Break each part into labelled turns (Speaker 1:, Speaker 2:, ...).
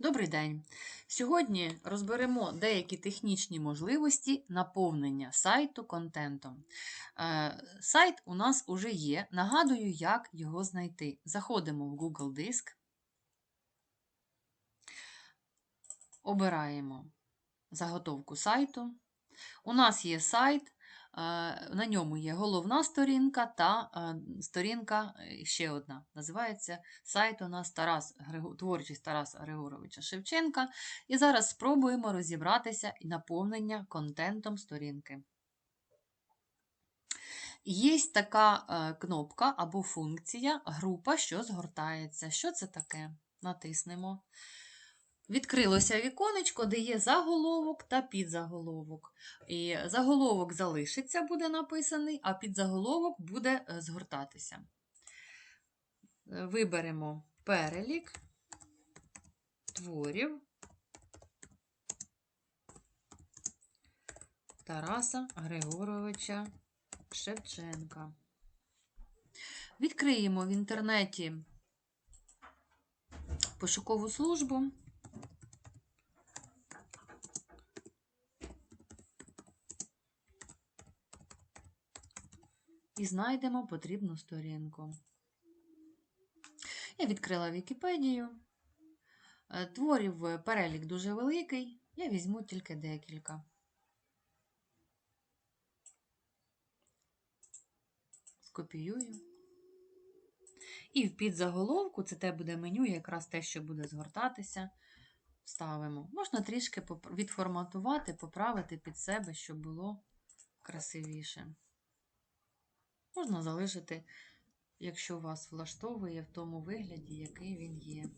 Speaker 1: Добрий день! Сьогодні розберемо деякі технічні можливості наповнення сайту контентом. Е, Сайт у нас уже є. Нагадую, як його знайти. Заходимо в Google Диск, обираємо заготовку сайту. У нас є сайт, на ньому є головна сторінка та сторінка е, ще одна. Називається сайт у нас Тарас, творчість Тараса Григоровича Шевченка. І зараз спробуємо розібратися і наповнення контентом сторінки. Є така е, кнопка або функція група, що згортається. Що це таке? Натиснемо. Відкрилося віконечко, де є заголовок та підзаголовок. І заголовок залишиться, буде написаний, а підзаголовок буде е, згортатися. Е, Виберемо перелік творів Тараса Григоровича Шевченка. Відкриємо в інтернеті пошукову службу. І знайдемо потрібну сторінку. Я відкрила Вікіпедію. Е, Творів е, перелік дуже великий. Я візьму тільки декілька. Скопіюю. І в підзаголовку, це те буде меню, якраз те, що буде згортатися, ставимо. Можна трішки відформатувати, поправити під себе, щоб було красивіше. Можна залишити, якщо вас влаштовує в тому вигляді, який він є.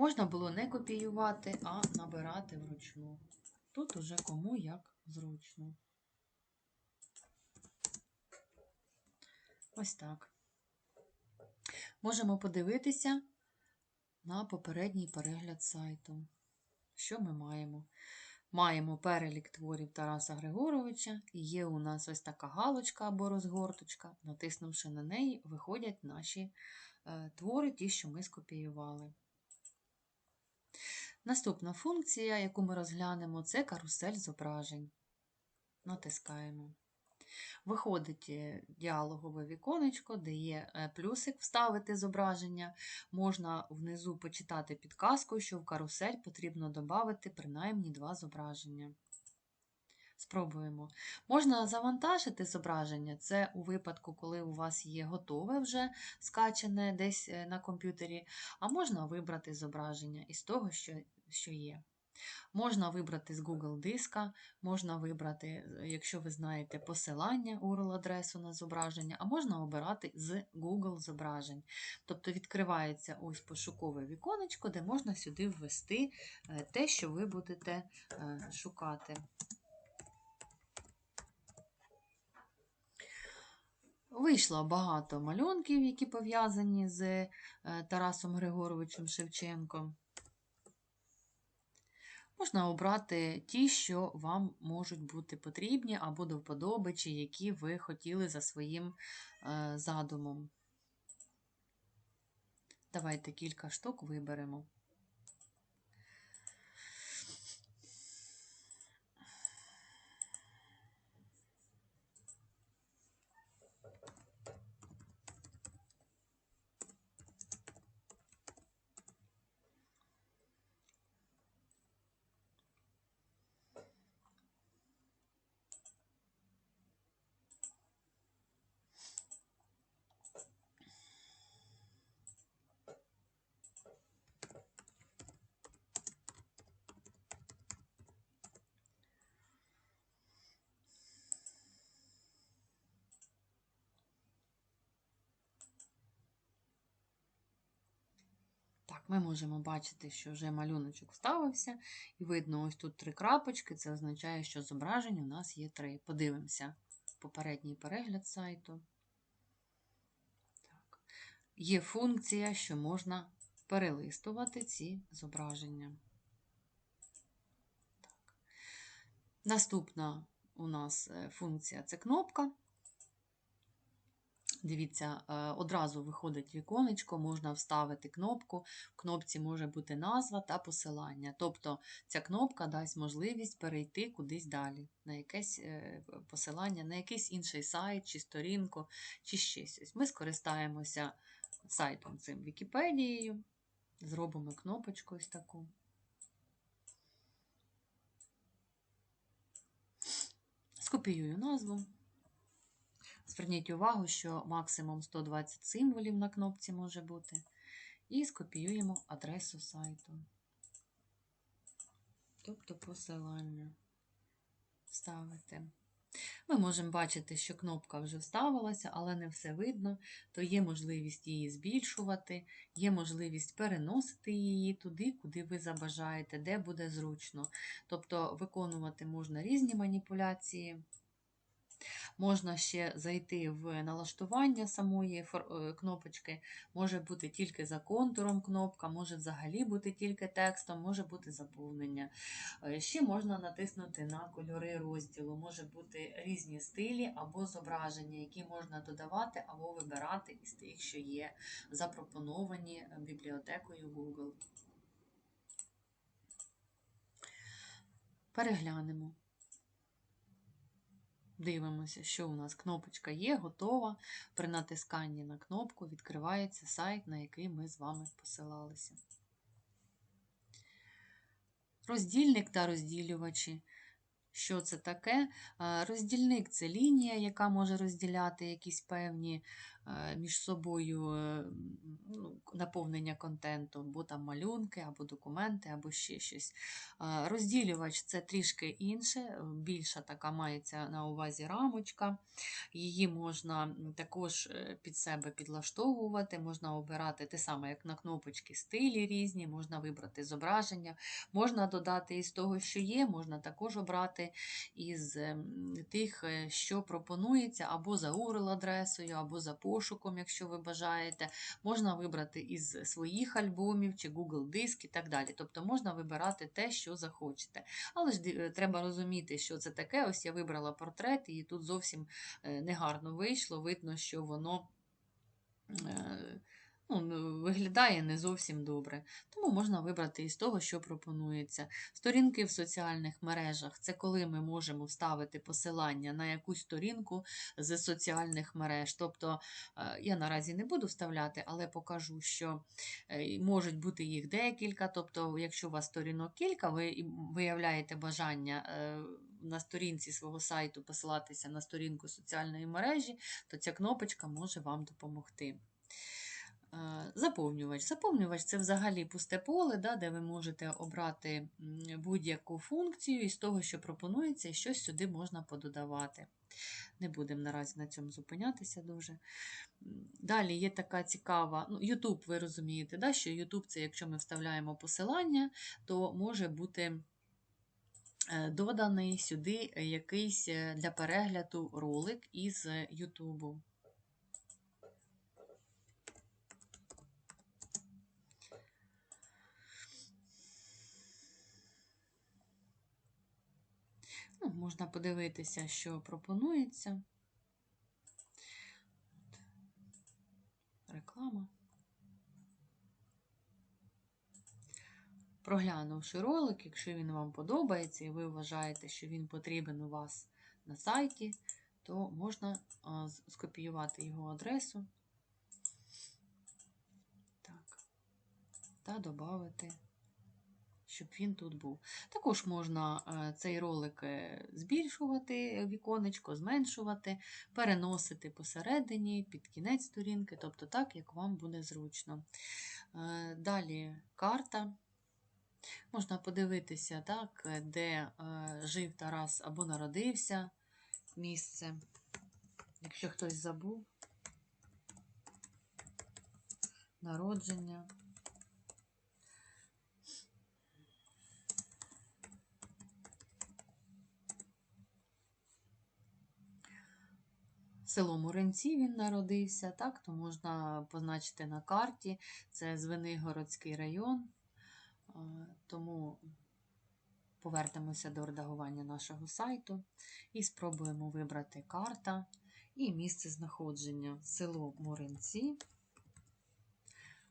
Speaker 1: Можна було не копіювати, а набирати вручну. Тут уже кому як зручно. Ось так. Можемо подивитися на попередній перегляд сайту. Що ми маємо? Маємо перелік творів Тараса Григоровича, і є у нас ось така галочка або розгорточка. Натиснувши на неї, виходять наші е, твори, ті, що ми скопіювали. Наступна функція, яку ми розглянемо, це карусель зображень. Натискаємо. Виходить е, діалогове віконечко, де є е, плюсик вставити зображення. Можна внизу почитати підказку, що в карусель потрібно додати принаймні два зображення. Спробуємо. Можна завантажити зображення. Це у випадку, коли у вас є готове вже скачане десь е, на комп'ютері, а можна вибрати зображення із того, що, що є. Можна вибрати з Google диска, можна вибрати, е, якщо ви знаєте, посилання URL-адресу на зображення, а можна обирати з Google зображень. Тобто відкривається ось пошукове віконечко, де можна сюди ввести е, те, що ви будете шукати. Вийшло багато малюнків, які пов'язані з е, Тарасом Григоровичем Шевченком. Можна обрати ті, що вам можуть бути потрібні або до вподоби, чи які ви хотіли за своїм е, задумом. Давайте кілька штук виберемо. Ми можемо бачити, що вже малюночок вставився, і видно ось тут три крапочки, це означає, що зображень у нас є три. Подивимося. попередній перегляд сайту. Так. Є функція, що можна перелистувати ці зображення. Так. Наступна у нас е, функція це кнопка. Дивіться, е, одразу виходить віконечко, можна вставити кнопку. В кнопці може бути назва та посилання. Тобто ця кнопка дасть можливість перейти кудись далі, на якесь е, посилання, на якийсь інший сайт, чи сторінку, чи щось. Ми скористаємося сайтом цим Вікіпедією, зробимо кнопочку ось таку. Скопіюю назву. Зверніть увагу, що максимум 120 символів на кнопці може бути. І скопіюємо адресу сайту. Тобто посилання вставити. Ми можемо бачити, що кнопка вже вставилася, але не все видно, то є можливість її збільшувати, є можливість переносити її туди, куди ви забажаєте, де буде зручно. Тобто виконувати можна різні маніпуляції. Можна ще зайти в налаштування самої е, кнопочки, може бути тільки за контуром кнопка, може взагалі бути тільки текстом, може бути заповнення. Е, ще можна натиснути на кольори розділу, може бути різні стилі або зображення, які можна додавати або вибирати із тих, що є запропоновані бібліотекою Google. Переглянемо. Дивимося, що у нас кнопочка є, готова. При натисканні на кнопку відкривається сайт, на який ми з вами посилалися. Роздільник та розділювачі. Що це таке? Роздільник це лінія, яка може розділяти якісь певні між собою е, ну, наповнення контенту, або там малюнки, або документи, або ще щось. Е, розділювач це трішки інше, більша така мається на увазі рамочка. Її можна також під себе підлаштовувати, можна обирати те саме, як на кнопочки, стилі різні, можна вибрати зображення, можна додати із того, що є, можна також обрати із тих, що пропонується, або за URL-адресою, або за пошуком, якщо ви бажаєте. Можна вибрати із своїх альбомів чи Google Диск і так далі. Тобто можна вибирати те, що захочете. Але ж е, треба розуміти, що це таке. Ось я вибрала портрет, і тут зовсім е, негарно вийшло. Видно, що воно. Ну, виглядає не зовсім добре. Тому можна вибрати із того, що пропонується. Сторінки в соціальних мережах це коли ми можемо вставити посилання на якусь сторінку з соціальних мереж. Тобто, е, я наразі не буду вставляти, але покажу, що е, можуть бути їх декілька. Тобто, якщо у вас сторінок кілька, ви виявляєте бажання. Е, на сторінці свого сайту посилатися на сторінку соціальної мережі, то ця кнопочка може вам допомогти. Заповнювач. Заповнювач це взагалі пусте поле, да, де ви можете обрати будь-яку функцію із того, що пропонується, і щось сюди можна пододавати. Не будемо наразі на цьому зупинятися дуже. Далі є така цікава, ну, YouTube, ви розумієте, да, що YouTube це, якщо ми вставляємо посилання, то може бути. Е, доданий сюди якийсь е, для перегляду ролик із Ютубу. Ну, Можна подивитися, що пропонується. Реклама. Проглянувши ролик, якщо він вам подобається і ви вважаєте, що він потрібен у вас на сайті, то можна скопіювати його адресу так, та додати щоб він тут був. Також можна е, цей ролик е, збільшувати, віконечко, зменшувати, переносити посередині, під кінець сторінки, тобто так, як вам буде зручно. Е, далі карта. Можна подивитися, так, де жив Тарас або народився місце. Якщо хтось забув, народження. Село Муринці він народився, так, то можна позначити на карті. Це Звенигородський район. Тому повернемося до редагування нашого сайту і спробуємо вибрати карта і місце знаходження. Село Муринці.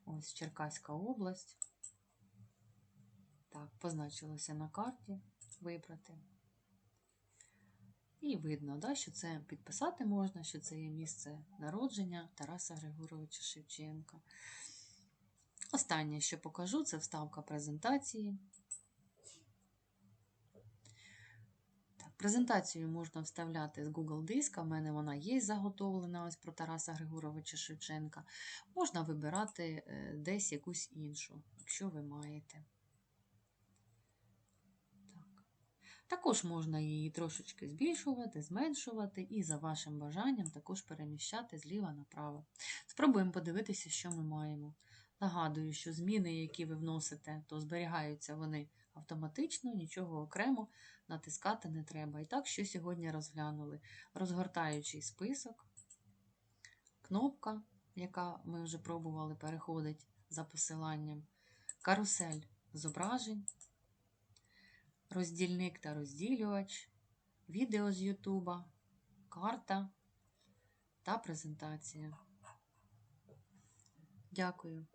Speaker 1: Ось Черкаська область. Так, позначилося на карті вибрати. І видно, да, що це підписати можна, що це є місце народження Тараса Григоровича Шевченка. Останнє, що покажу, це вставка презентації. Так, презентацію можна вставляти з Google диска. У мене вона є заготовлена ось про Тараса Григоровича Шевченка. Можна вибирати е, десь якусь іншу, якщо ви маєте. Так. Також можна її трошечки збільшувати, зменшувати і за вашим бажанням також переміщати зліва направо. Спробуємо подивитися, що ми маємо. Нагадую, що зміни, які ви вносите, то зберігаються вони автоматично, нічого окремо натискати не треба. І так, що сьогодні розглянули? Розгортаючий список, кнопка, яка ми вже пробували, переходить за посиланням, карусель зображень, роздільник та розділювач, відео з Ютуба, карта та презентація. Дякую.